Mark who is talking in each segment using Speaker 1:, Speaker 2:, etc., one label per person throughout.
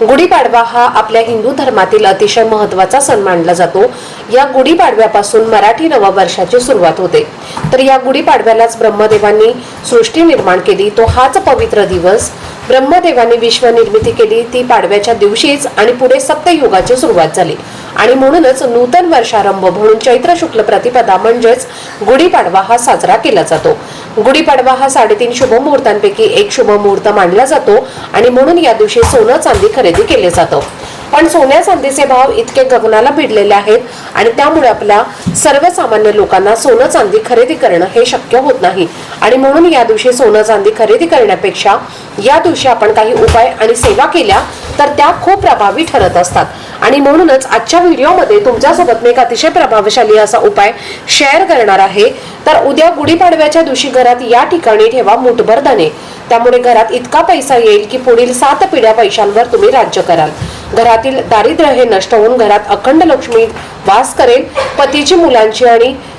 Speaker 1: गुढीपाडवा हा आपल्या हिंदू धर्मातील अतिशय महत्त्वाचा सण मानला जातो. या गुढीपाडव्यापासून मराठी नववर्षाची सुरुवात होते. तर या गुढीपाडव्यालाच ब्रह्मदेवांनी सृष्टी निर्माण केली. तो हाच पवित्र दिवस. ब्रह्मदेवांनी विश्व निर्मिती केली. ती पाडव्याच्या दिवशीच आणि पुढे सप्तयुगाची सुरुवात झाली. आणि म्हणूनच नूतन वर्षारंभ म्हणून चैत्र शुक्ल प्रतिपदा म्हणजेच गुढीपाडवा हा साजरा केला जातो. गुढीपाडवा हा साडेतीन शुभ मुहूर्तांपैकी एक शुभ मुहूर्त मानला जातो आणि म्हणून या दिवशी सोनं चांदी खरेदी केले जातं. पण सोन्या चांदीचे भाव इतके गगनाला भिडलेले आहेत आणि त्यामुळे आपल्या सर्वसामान्य लोकांना सोनं चांदी खरेदी करणं हे शक्य होत नाही. आणि म्हणून या दिवशी सोनं चांदी खरेदी करण्यापेक्षा या दिवशी आपण काही उपाय आणि सेवा केल्या तर त्या खूप प्रभावी ठरत असतात. आणि म्हणूनच आजच्या व्हिडिओमध्ये तुमच्यासोबत मी एक अतिशय प्रभावशाली असा उपाय शेअर करणार आहे. तर उद्या गुढीपाडव्याच्या दिवशी घरात या ठिकाणी ठेवा मुठभर धने त्यामुळे घरात इतका पैसा येईल की पुढील सात पिढ्या पैशांवर तुम्ही राज्य कराल. घरातील दारिद्र्य हे नष्ट होऊन घरात अखंड लक्ष्मी वास करेल. पतीची मुलांची आणि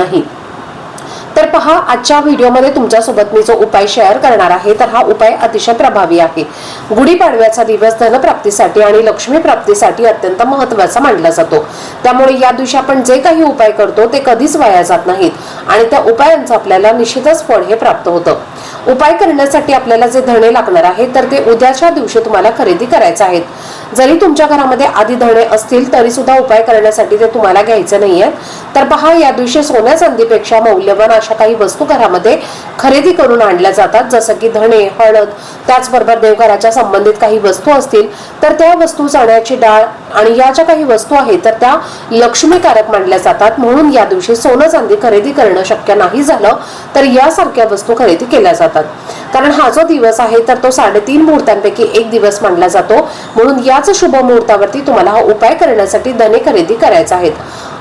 Speaker 1: नाही. तर पहा आजच्या व्हिडिओमध्ये तुमच्यासोबत मी जो उपाय शेअर करणार आहे तर हा उपाय अतिशय प्रभावी आहे. गुढीपाडव्याचा दिवस धनप्राप्तीसाठी आणि लक्ष्मी प्राप्तीसाठी अत्यंत महत्त्वाचा मानला जातो. त्यामुळे या दिवशी आपण जे काही उपाय करतो ते कधीच वाया जात नाहीत आणि त्या उपायांचं आपल्याला निश्चितच फळ हे प्राप्त होतं. उपाय करण्यासाठी आपल्याला जे धणे लागणार आहे तर ते उद्याच्या दिवशी तुम्हाला खरेदी करायचे आहेत. जरी तुमच्या घरामध्ये आधी धणे असतील तरी सुद्धा उपाय करण्यासाठी ते तुम्हाला घ्यायचे नाहीये. तर पहा या दिवशी सोन्या चांदीपेक्षा मौल्यवान अशा काही वस्तू घरामध्ये खरेदी करून आणल्या जातात. जसं की धणे हळद त्याचबरोबर देवघराच्या संबंधित काही वस्तू असतील तर त्या वस्तू चण्याची डाळ आणि या ज्या काही वस्तू आहेत तर त्या लक्ष्मीकारक मानल्या जातात. म्हणून या दिवशी सोनं चांदी खरेदी करणं शक्य नाही झालं तर यासारख्या वस्तू खरेदी केल्या जातात. कारण हा जो दिवस आहे तर तो साडेतीन मुहूर्तांपैकी एक दिवस मानला जातो. म्हणून याच शुभ मुहूर्तावरती तुम्हाला हा उपाय करण्यासाठी धने खरेदी करायचे आहेत.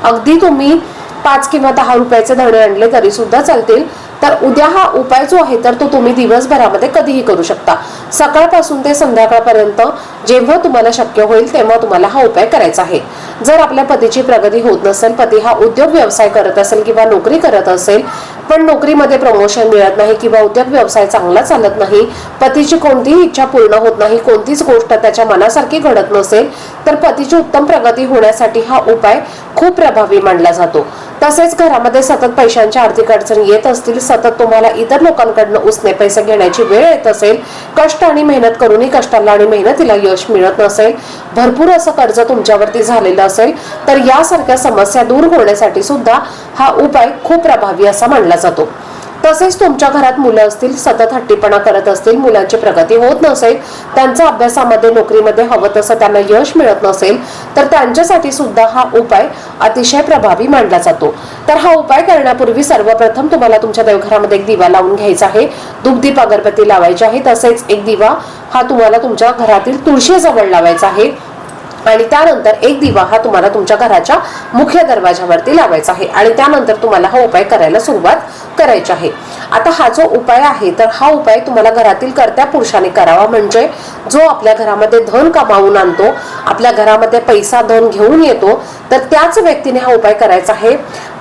Speaker 1: अगदी तुम्ही पाच किंवा दहा रुपयाचे धणे आणले तरी सुद्धा चालतील. तर उद्या हा उपाय जो आहे तर तो तुम्ही दिवसभरामध्ये कधीही करू शकता. सकाळपासून ते संध्याकाळपर्यंत जेव्हा तुम्हाला शक्य होईल तेव्हा तुम्हाला हा उपाय करायचा आहे. जर आपल्या पतीची प्रगती होत नसेल पती हा उद्योग व्यवसाय करत असेल किंवा नोकरी करत असेल पण नोकरीमध्ये प्रमोशन मिळत नाही किंवा उद्योग व्यवसाय चांगला चालत नाही पतीची कोणतीही इच्छा पूर्ण होत नाही कोणतीच गोष्ट त्याच्या मनासारखी घडत नसेल तर पतीची उत्तम प्रगती होण्यासाठी हा उपाय खूप प्रभावी मानला जातो. तसेच घरामध्ये सतत पैशांच्या आर्थिक अडचणी येत असतील सतत तुम्हाला इतर लोकांकडनं उसने पैसे घेण्याची वेळ येत असेल कष्ट आणि मेहनत करूनही कष्टाला आणि मेहनतीला यश मिळत नसेल भरपूर असं कर्ज तुमच्यावरती झालेलं असेल तर यासारख्या समस्या दूर होण्यासाठी सुद्धा हा उपाय खूप प्रभावी असा मानला जातो. तसेच तुमच्या घरात मुलं असतील सतत हट्टीपणा करत असतील मुलांची प्रगती होत नसेल त्यांचा अभ्यासामध्ये नोकरीमध्ये हवं तसं त्यांना यश मिळत नसेल तर त्यांच्यासाठी सुद्धा हा उपाय अतिशय प्रभावी मानला जातो. तर हा उपाय करण्यापूर्वी सर्वप्रथम तुम्हाला तुमच्या देवघरामध्ये एक दिवा लावून घ्यायचा आहे. दुग्धीप अगरबत्ती लावायची आहे. तसेच एक दिवा हा तुम्हाला तुमच्या घरातील तुळशीजवळ लावायचा आहे. आणि त्यानंतर एक दिवा हा तुम्हाला तुमच्या घराच्या मुख्य दरवाजावरती लावायचा आहे. आणि त्यानंतर तुम्हाला हा उपाय करायला सुरुवात करायची आहे. आता हा जो उपाय आहे तर हा उपाय तुम्हाला घरातील कर्त्या पुरुषाने करावा. म्हणजे जो आपल्या घरामध्ये धन कमावून आणतो आपल्या घरामध्ये पैसा धन घेऊन येतो तर त्याच व्यक्तीने हा उपाय करायचा आहे.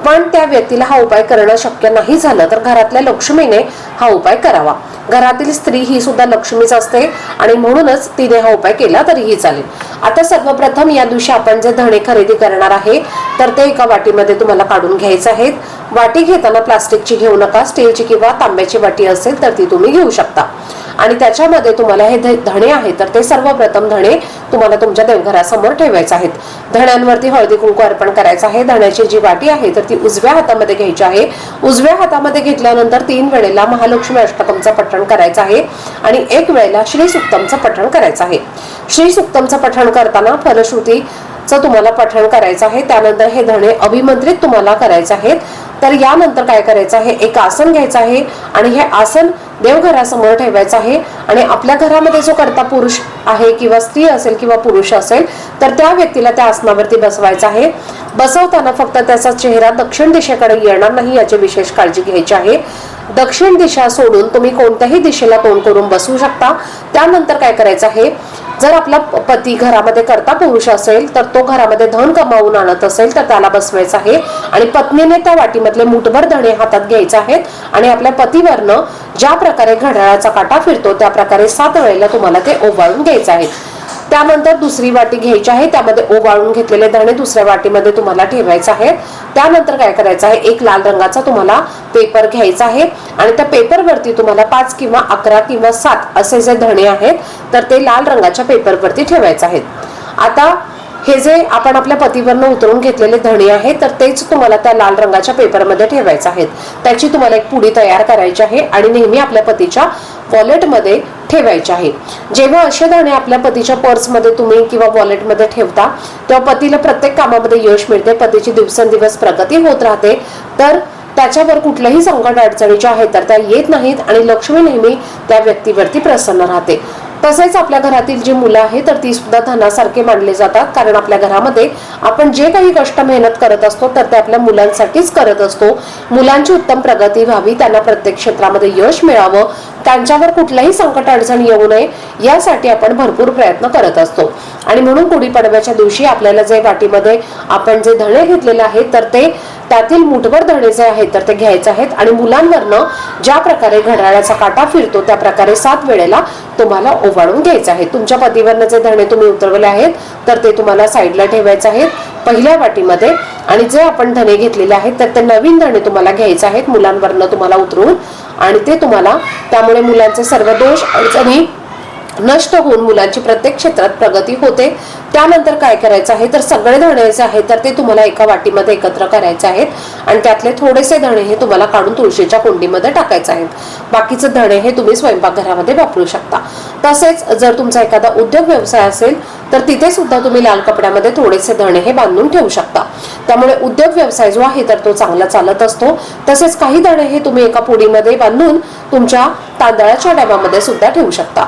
Speaker 1: पण त्या व्यक्तीला हा उपाय करणं शक्य नाही झालं तर घरातल्या लक्ष्मीने हा उपाय करावा. घरातील स्त्री ही सुद्धा लक्ष्मीच असते आणि म्हणूनच तिने हा उपाय केला तरीही चालेल. आता सर्वप्रथम या दिवशी आपण जे धणे खरेदी करणार आहे तर ते एका वाटीमध्ये तुम्हाला काढून घ्यायचे आहेत. वाटी घेताना प्लास्टिकची घेऊ नका स्टीलची किंवा तांब्याची वाटी असेल तर ती तुम्ही घेऊ शकता. आणि त्याच्यामध्ये तुम्हाला हे धणे आहे तर ते सर्वप्रथम धणे तुम्हाला तुमच्या देवघरासमोर ठेवायचे आहेत. धण्यांवरती हळदी कुंकू अर्पण करायचं आहे. धण्याची जी वाटी आहे तर ती उजव्या हातामध्ये घ्यायची आहे. उजव्या हातामध्ये घेतल्यानंतर तीन वेळेला महालक्ष्मी अष्टकमचं पठण करायचं आहे आणि एक वेळेला श्री सुक्तमचं पठण करायचं आहे. श्री सुक्तमचं पठण करताना फलश्रुतीचं तुम्हाला पठण करायचं आहे. त्यानंतर हे धणे अभिमंत्रित तुम्हाला करायचे आहेत. तर यानंतर काय करायचं आहे? एक आसन घ्यायचं आहे आणि हे आसन देवघरासमोर ठेवायचा आहे. आणि आपल्या घरामध्ये जो करता पुरुष आहे किंवा स्त्री असेल किंवा पुरुष असेल तर त्या व्यक्तीला त्या आसनावरती बसवायचं आहे. बसवताना फक्त त्याचा चेहरा दक्षिण दिशेकडे येणार नाही याची विशेष काळजी घ्यायची आहे. दक्षिण दिशा सोडून तुम्ही कोणत्याही दिशेला तोंड करून बसू शकता. त्यानंतर काय करायचं आहे? जर आपला पती घरामध्ये करता पुरुष असेल तर तो घरामध्ये धन कमावून आणत असेल तर त्याला बसवायचं आहे. आणि पत्नीने त्या वाटीमधले मुठभर धणे हातात घ्यायचे आहेत. आणि आपल्या पतीवरनं ज्या प्रकारे घड्याळाचा काटा फिरतो त्या प्रकारे सात वेळेला तुम्हाला ते ओवाळून घ्यायचे आहेत त्यानंतर दुसरी वाटी घ्यायची आहे. त्यामध्ये ओवाळून घेतलेले धणे दुसऱ्या वाटीमध्ये तुम्हाला ठेवायचे आहेत. त्यानंतर काय करायचं आहे? एक लाल रंगाचा तुम्हाला पेपर घ्यायचा आहे. आणि त्या पेपरवरती तुम्हाला पाच किंवा अकरा किंवा सात असे जे धणे आहेत तर ते लाल रंगाच्या पेपरवरती ठेवायचे आहेत. आता हे जे आपण आपल्या पतीवरनं उतरून घेतलेले धणे आहेत तर तेच तुम्हाला त्या लाल रंगाच्या पेपरमध्ये ठेवायचे आहेत. त्याची तुम्हाला एक पुडी तयार करायची आहे आणि नेहमी आपल्या पतीच्या वॉलेटमध्ये ठेवायचे आहे. जेव्हा असे दाणे आपल्या पतीच्या पर्समध्ये तुम्ही किंवा वॉलेटमध्ये ठेवता तेव्हा पतीला प्रत्येक कामामध्ये यश मिळते पतीची दिवसेंदिवस प्रगती होत राहते. तर त्याच्यावर कुठल्याही संकट अडचणीचे आहेत तर त्या येत नाहीत आणि लक्ष्मी नेहमी त्या व्यक्तीवरती प्रसन्न राहते. तसेच आपल्या घरातील जी मुलं आहेत तर ती सुद्धा धनासारखे मानले जातात. कारण आपल्या घरामध्ये आपण जे काही कष्ट मेहनत करत असतो तर ते आपल्या मुलांसाठीच करत असतो. मुलांची उत्तम प्रगती व्हावी त्यांना प्रत्येक क्षेत्रामध्ये यश मिळावं त्यांच्यावर कुठलाही संकट अडचण येऊ नये यासाठी आपण भरपूर प्रयत्न करत असतो. आणि म्हणून गुढीपाडव्याच्या दिवशी आपल्याला जे वाटीमध्ये आपण जे धणे घेतलेले आहेत तर ते त्यातील मुठभर धणे जे आहेत तर ते घ्यायचे आहेत. आणि मुलांवरनं ज्या प्रकारे घड्याळाचा काटा फिरतो त्या प्रकारे सात वेळेला तुम्हाला ओवाळून घ्यायचे आहे तुमच्या पतीवरनं जे धणे तुम्ही उतरवले आहेत तर ते तुम्हाला साईडला ठेवायचे आहेत पहिल्या वाटीमध्ये. आणि जे आपण धणे घेतलेले आहेत तर ते नवीन धणे तुम्हाला घ्यायचे आहेत मुलांवरनं तुम्हाला उतरून आणि ते तुम्हाला त्यामुळे मुलांचे सर्व दोष अडचणी नष्ट होऊन मुलांची प्रत्येक क्षेत्रात प्रगती होते. त्यानंतर काय करायचं आहे? तर सगळे धणे जे आहेत तर ते तुम्हाला एका वाटीमध्ये एकत्र करायचे आहेत आणि त्यातले थोडेसे धणे हे तुम्हाला काढून तुळशीच्या कुंडीमध्ये टाकायचे आहेत. बाकीचे धणे हे तुम्ही स्वयंपाकघरामध्ये वापरू शकता. तसेच जर तुमचा एखादा उद्योग व्यवसाय असेल तर तिथे सुद्धा तुम्ही लाल कपड्यामध्ये थोडेसे धणे हे बांधून ठेवू शकता. त्यामुळे उद्योग व्यवसाय जो आहे तर तो चांगला चालत असतो. तसेच काही धणे हे तुम्ही एका पुडीमध्ये बांधून तुमच्या तांदळाच्या डब्यामध्ये सुद्धा ठेवू शकता.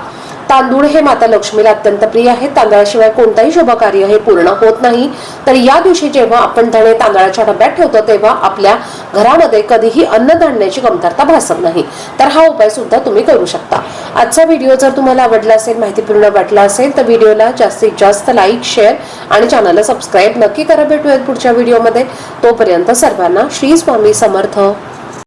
Speaker 1: तांदूळ हे माता लक्ष्मीला अत्यंत प्रिय आहे. तांदळाशिवाय कोणताही शुभ कार्य हे पूर्ण होत नाही. तर या दिवशी जेव्हा आपण धणे तांदळाच्या डब्यात ठेवतो तेव्हा आपल्या घरामध्ये कधीही अन्नधान्याची कमतरता भासत नाही. तर हा उपाय सुद्धा तुम्ही करू शकता. आजचा व्हिडिओ जर तुम्हाला आवडला असेल माहितीपूर्ण वाटला असेल तर व्हिडिओला जास्तीत जास्त लाईक शेअर आणि चॅनलला सबस्क्राईब नक्की करा. भेटूयात पुढच्या व्हिडिओमध्ये. तोपर्यंत सर्वांना श्री स्वामी समर्थ.